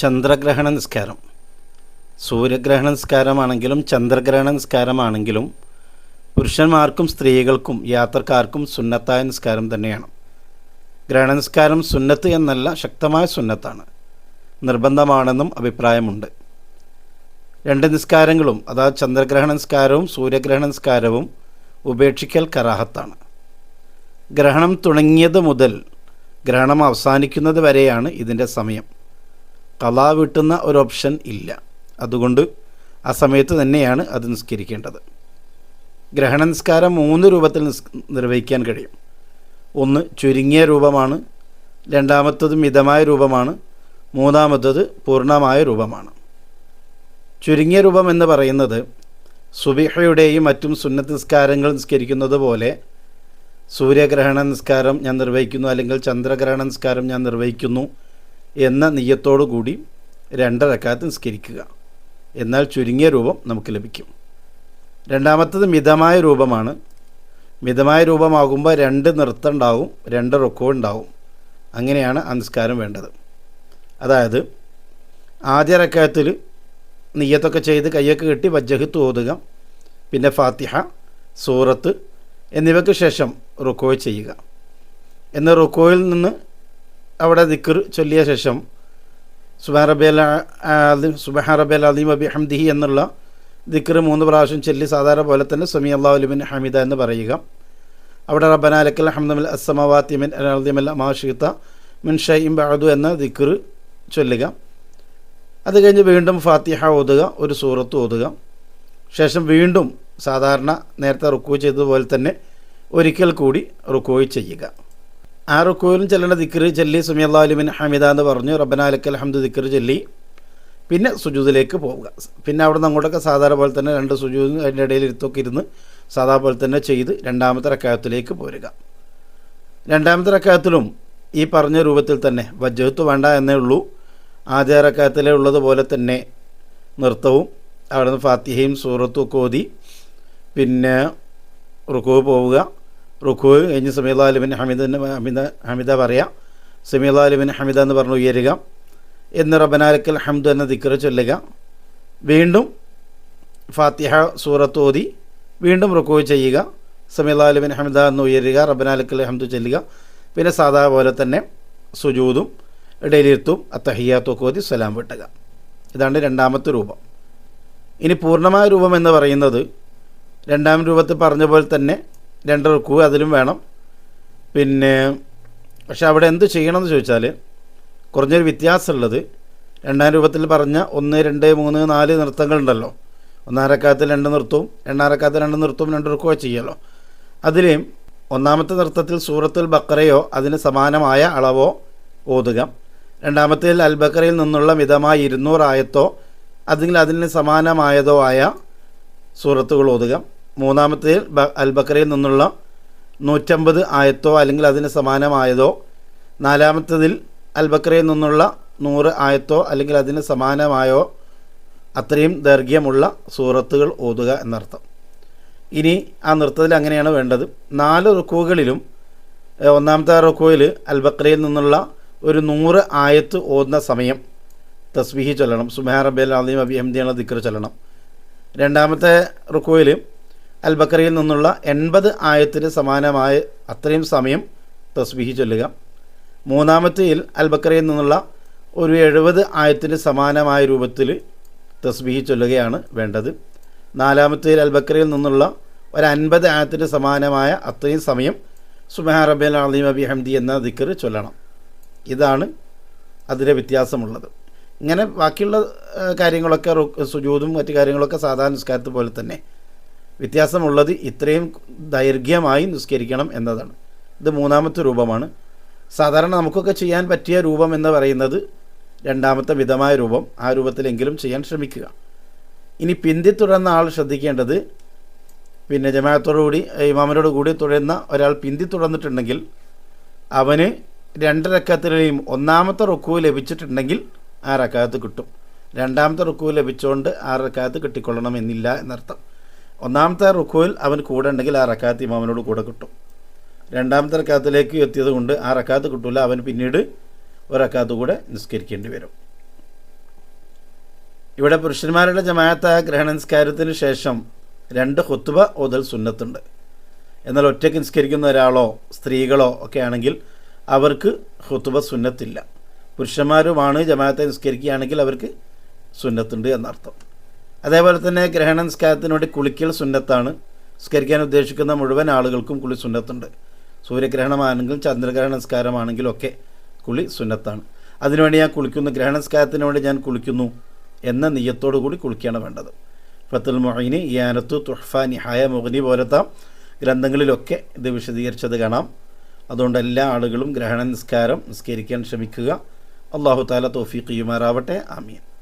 ചന്ദ്രഗ്രഹണ നിസ്കാരം. സൂര്യഗ്രഹണ നിസ്കാരമാണെങ്കിലും ചന്ദ്രഗ്രഹണ നിസ്കാരമാണെങ്കിലും പുരുഷന്മാർക്കും സ്ത്രീകൾക്കും യാത്രക്കാർക്കും സുന്നത്തായ നിസ്കാരം തന്നെയാണ്. ഗ്രഹണ നിസ്കാരം സുന്നത്ത് എന്നല്ല ശക്തമായ സുന്നത്താണ്. നിർബന്ധമാണെന്നും അഭിപ്രായമുണ്ട്. രണ്ട് നിസ്കാരങ്ങളും അതായത് ചന്ദ്രഗ്രഹണ നിസ്കാരവും സൂര്യഗ്രഹണ നിസ്കാരവും ഉപേക്ഷിക്കൽ കറാഹത്താണ്. ഗ്രഹണം തുടങ്ങിയത് മുതൽ ഗ്രഹണം അവസാനിക്കുന്നത് വരെയാണ് ഇതിന്റെ സമയം. കലാ വിട്ടുന്ന ഒരു ഓപ്ഷൻ ഇല്ല. അതുകൊണ്ട് ആ സമയത്ത് തന്നെയാണ് അത് നിസ്കരിക്കേണ്ടത്. ഗ്രഹണ നിസ്കാരം മൂന്ന് രൂപത്തിൽ നിർവഹിക്കാൻ കഴിയും. ഒന്ന് ചുരുങ്ങിയ രൂപമാണ് രണ്ടാമത്തത് മിതമായ രൂപമാണ് മൂന്നാമത്തത് പൂർണമായ രൂപമാണ്. ചുരുങ്ങിയ രൂപം എന്ന് പറയുന്നത് സുബിഹയുടെയും മറ്റും സുന്നത്ത് നിസ്കാരങ്ങൾ നിസ്കരിക്കുന്നത് പോലെ സൂര്യഗ്രഹണ നിസ്കാരം ഞാൻ നിർവഹിക്കുന്നു അല്ലെങ്കിൽ ചന്ദ്രഗ്രഹണ നിസ്കാരം ഞാൻ നിർവഹിക്കുന്നു എന്ന നെയ്യത്തോടു കൂടി രണ്ടരക്കാലത്ത് നിസ്കരിക്കുക. എന്നാൽ ചുരുങ്ങിയ രൂപം നമുക്ക് ലഭിക്കും. രണ്ടാമത്തത് മിതമായ രൂപമാണ്. മിതമായ രൂപമാകുമ്പോൾ രണ്ട് നൃത്തം ഉണ്ടാവും രണ്ട് റൊക്കവും ഉണ്ടാവും അങ്ങനെയാണ് ആ നിസ്കാരം വേണ്ടത്. അതായത് ആദ്യ റക്കായത്തിൽ നെയ്യത്തൊക്കെ ചെയ്ത് കയ്യൊക്കെ കെട്ടി വജ്ജഹത്ത് ഓതുക പിന്നെ ഫാത്തിഹ സൂറത്ത് എന്നിവയ്ക്ക് ശേഷം റുക്കോ ചെയ്യുക. എന്നാൽ റുക്കോയിൽ നിന്ന് അവിടെ ദിക്കർ ചൊല്ലിയ ശേഷം സുബാൻ റബേൽ സുബഹാ റബേൽ അലീം അബി ഹംദിഹി എന്നുള്ള ദിക്കർ മൂന്ന് പ്രാവശ്യം ചൊല്ലി സാധാരണ പോലെ തന്നെ സമി അള്ളാഹുലിബിൻ ഹമീദ എന്ന് പറയുക. അവിടെ റബ്ബന അലക്കൽ ഹംദമിൽ അസ്സമവാത്തി മിൻ അലദിമൽ മാഷിത്ത മിൻ ഷൈം ബഅദു എന്ന ദിക്കർ ചൊല്ലുക. അത് കഴിഞ്ഞ് വീണ്ടും ഫാത്തിഹ ഓതുക ഒരു സൂറത്ത് ഓതുക. ശേഷം വീണ്ടും സാധാരണ നേരത്തെ റുക്കു ചെയ്തതുപോലെ തന്നെ ഒരിക്കൽ കൂടി റുക്കോയ് ചെയ്യുക. ആ റുക്കുവിലും ചെല്ലേണ്ട ദിക്കറ് ചെല്ലി സുമി അള്ളാഹുലിമിൻ ഹമിദ എന്ന് പറഞ്ഞു. റബ്ബനാലിക്കൽ ഹംദ് ദിക്കറ് ചൊല്ലി. പിന്നെ സുജൂദിലേക്ക് പോവുക. പിന്നെ അവിടെ നിന്ന് അങ്ങോട്ടൊക്കെ സാധാരണ പോലെ തന്നെ രണ്ട് സുജൂദ് അതിന്റെ ഇടയിൽ ഇരുത്തൊക്കെ ഇരുന്ന് സാധാ പോലെ തന്നെ ചെയ്ത് രണ്ടാമത്തെ റക്കായത്തിലേക്ക് പോരുക. രണ്ടാമത്തെ റക്കായത്തിലും ഈ പറഞ്ഞ രൂപത്തിൽ തന്നെ വജ്ജഹത്ത് വേണ്ട എന്നേ ഉള്ളൂ. ആദ്യ റക്കായത്തിലെ ഉള്ളതുപോലെ തന്നെ നൃത്തവും അവിടുന്ന് ഫാത്തിഹയും സൂറത്തും ഒക്കെ ഓതി പിന്നെ റുക്കു പോവുക. റുക്കു. കഴിഞ്ഞ് സമീല അലിബിൻ ഹമിദ് ഹമിദ ഹമിദ പറയാം. സമീല അലിബിൻ ഹമിദ എന്ന് പറഞ്ഞ് ഉയരുക. എന്ന് റബനാലക്കൽ ഹംദ് എന്ന ദിക്കർ ചൊല്ലുക. വീണ്ടും ഫാത്തിഹ സൂറത്ത് ഓതി വീണ്ടും റുക്കു ചെയ്യുക. സമീല അലിബിൻ ഹമിദ എന്ന് ഉയരുക റബനാലക്കൽ ഹംദ് ചൊല്ലുക. പിന്നെ സാധാ പോലെ തന്നെ സുജൂതും ഇടയിലിരുത്തും അത്തഹിയാത്തൊക്കെ ഓതി സ്വലാം വിട്ടുക. ഇതാണ് രണ്ടാമത്തെ രൂപം. ഇനി പൂർണമായ രൂപം എന്ന് പറയുന്നത് രണ്ടാം രൂപത്തിൽ പറഞ്ഞ പോലെ തന്നെ രണ്ട് റുക്കു അതിലും വേണം. പിന്നെ പക്ഷെ അവിടെ എന്ത് ചെയ്യണമെന്ന് ചോദിച്ചാൽ കുറഞ്ഞൊരു വ്യത്യാസമുള്ളത്. രണ്ടാം രൂപത്തിൽ പറഞ്ഞ ഒന്ന് രണ്ട് മൂന്ന് നാല് നൃത്തങ്ങളുണ്ടല്ലോ. ഒന്നാരക്കാലത്ത് രണ്ട് നൃത്തവും രണ്ടാം റക്കാത്തിൽ രണ്ട് നൃത്തവും രണ്ട് റുക്കോ ചെയ്യല്ലോ. അതിൽ ഒന്നാമത്തെ നൃത്തത്തിൽ സൂറത്തുൽ ബക്കറയോ അതിന് സമാനമായ അളവോ ഓതുക. രണ്ടാമത്തേൽ അൽ ബക്കറയിൽ നിന്നുള്ള മിതമായ ഇരുന്നൂറായത്തോ അല്ലെങ്കിൽ അതിന് സമാനമായതോ ആയ സൂറത്തുകൾ ഓതുക. മൂന്നാമത്തേൽ അൽ ബക്കറയിൽ നിന്നുള്ള നൂറ്റമ്പത് ആയത്തോ അല്ലെങ്കിൽ അതിന് സമാനമായതോ നാലാമത്തതിൽ അൽ ബക്കറയിൽ നിന്നുള്ള നൂറ് ആയത്തോ അല്ലെങ്കിൽ അതിന് സമാനമായോ അത്രയും ദൈർഘ്യമുള്ള സൂറത്തുകൾ ഓതുക എന്നർത്ഥം. ഇനി ആ നൃത്തത്തിൽ അങ്ങനെയാണ് വേണ്ടത്. നാല് റുക്കുകളിലും ഒന്നാമത്തെ റുക്കുവിൽ അൽ ബക്കറയിൽ നിന്നുള്ള ഒരു നൂറ് ആയത്ത് ഓതുന്ന സമയം തസ്ബീഹി ചൊല്ലണം. സുബാൻ റബ്ബൽ അലീം അബി ദിക്കർ ചൊല്ലണം. രണ്ടാമത്തെ റുക്കുവിൽ അൽ ബക്കറിയിൽ നിന്നുള്ള എൺപത് ആയത്തിന് സമാനമായ അത്രയും സമയം തസ്ബീഹി ചൊല്ലുക. മൂന്നാമത്തേയിൽ അൽ ബക്കറിയിൽ നിന്നുള്ള ഒരു എഴുപത് ആയത്തിന് സമാനമായ രൂപത്തിൽ തസ്ബീഹി ചൊല്ലുകയാണ് വേണ്ടത്. നാലാമത്തേയിൽ അൽ ബക്കറിയിൽ നിന്നുള്ള ഒരു അൻപത് ആയത്തിന് സമാനമായ അത്രയും സമയം സുബഹാ റബി അലീം അബി ഹംദി എന്ന ദിക്കർ ചൊല്ലണം. ഇതാണ് അതിലെ വ്യത്യാസമുള്ളത്. ഇങ്ങനെ ബാക്കിയുള്ള കാര്യങ്ങളൊക്കെ സുജൂതും മറ്റു കാര്യങ്ങളൊക്കെ സാധാരണ നിസ്കാരത്തെ പോലെ തന്നെ വ്യത്യാസമുള്ളത് ഇത്രയും ദൈർഘ്യമായി നിസ്കരിക്കണം എന്നതാണ്. ഇത് മൂന്നാമത്തെ രൂപമാണ്. സാധാരണ നമുക്കൊക്കെ ചെയ്യാൻ പറ്റിയ രൂപം എന്ന് പറയുന്നത് രണ്ടാമത്തെ മിതമായ രൂപം. ആ രൂപത്തിലെങ്കിലും ചെയ്യാൻ ശ്രമിക്കുക. ഇനി പിന്തി തുടർന്ന ആൾ ശ്രദ്ധിക്കേണ്ടത് പിന്നെ ജമാഅത്തോടുകൂടി ഇമാമിനോട് കൂടി തുടരുന്ന ഒരാൾ പിന്തി തുടർന്നിട്ടുണ്ടെങ്കിൽ അവന് രണ്ട് രക്കത്തിലെയും ഒന്നാമത്തെ റുക്കു ലഭിച്ചിട്ടുണ്ടെങ്കിൽ ആ റക്കാത്ത് കിട്ടും. രണ്ടാമത്തെ റുക്കു ലഭിച്ചുകൊണ്ട് ആ റക്കാത്ത് കിട്ടിക്കൊള്ളണം എന്നില്ല എന്നർത്ഥം. ഒന്നാമത്തെ റുക്കുവിൽ അവൻ കൂടെ ഉണ്ടെങ്കിൽ ആ റക്കാത്ത് ഇമാമിനോട് കൂടെ കിട്ടും. രണ്ടാമത്തെ റക്കാത്തിലേക്ക് എത്തിയത് കൊണ്ട് ആ റക്കാത്ത് കിട്ടില്ല അവൻ പിന്നീട് ഒരക്കാത്ത് കൂടെ നിസ്കരിക്കേണ്ടി വരും. ഇവിടെ പുരുഷന്മാരുടെ ജമാഅത്ത ഗ്രഹണ നിസ്കാരത്തിന് ശേഷം രണ്ട് ഹുത്തുബ ഓതൽ സുന്നത്തുണ്ട്. എന്നാൽ ഒറ്റയ്ക്ക് നിസ്കരിക്കുന്ന ഒരാളോ സ്ത്രീകളോ ഒക്കെ ആണെങ്കിൽ അവർക്ക് ഹുത്തുബ സുന്നത്തില്ല. പുരുഷന്മാരുമാണ് ജമാഅത്തെ നിസ്കരിക്കുകയാണെങ്കിൽ അവർക്ക് സുന്നത്തുണ്ട് എന്നർത്ഥം. അതേപോലെ തന്നെ ഗ്രഹണ നിസ്കാരത്തിന് വേണ്ടി കുളിക്കൽ സുന്നത്താണ്. നിസ്കരിക്കാൻ ഉദ്ദേശിക്കുന്ന മുഴുവൻ ആളുകൾക്കും കുളി സുന്നത്തുണ്ട്. സൂര്യഗ്രഹണമാണെങ്കിലും ചന്ദ്രഗ്രഹണ നിസ്കാരമാണെങ്കിലും ഒക്കെ കുളി സുന്നത്താണ്. അതിനുവേണ്ടി ഞാൻ കുളിക്കുന്നു. ഗ്രഹണ നിസ്കാരത്തിന് വേണ്ടി ഞാൻ കുളിക്കുന്നു എന്ന നെയ്യത്തോടു കൂടി കുളിക്കുകയാണ് വേണ്ടത്. ഫത്തുൽ മൊഹീനി യാനത്തു തുഹ്ഫ നിഹായ മൊഹനി പോലത്തെ ഗ്രന്ഥങ്ങളിലൊക്കെ ഇത് വിശദീകരിച്ചത് കാണാം. അതുകൊണ്ട് എല്ലാ ആളുകളും ഗ്രഹണ നിസ്കാരം നിസ്കരിക്കാൻ ശ്രമിക്കുക. അള്ളാഹു താല തോഫീഖ് ചെയ്യുമാറാവട്ടെ. ആമീൻ.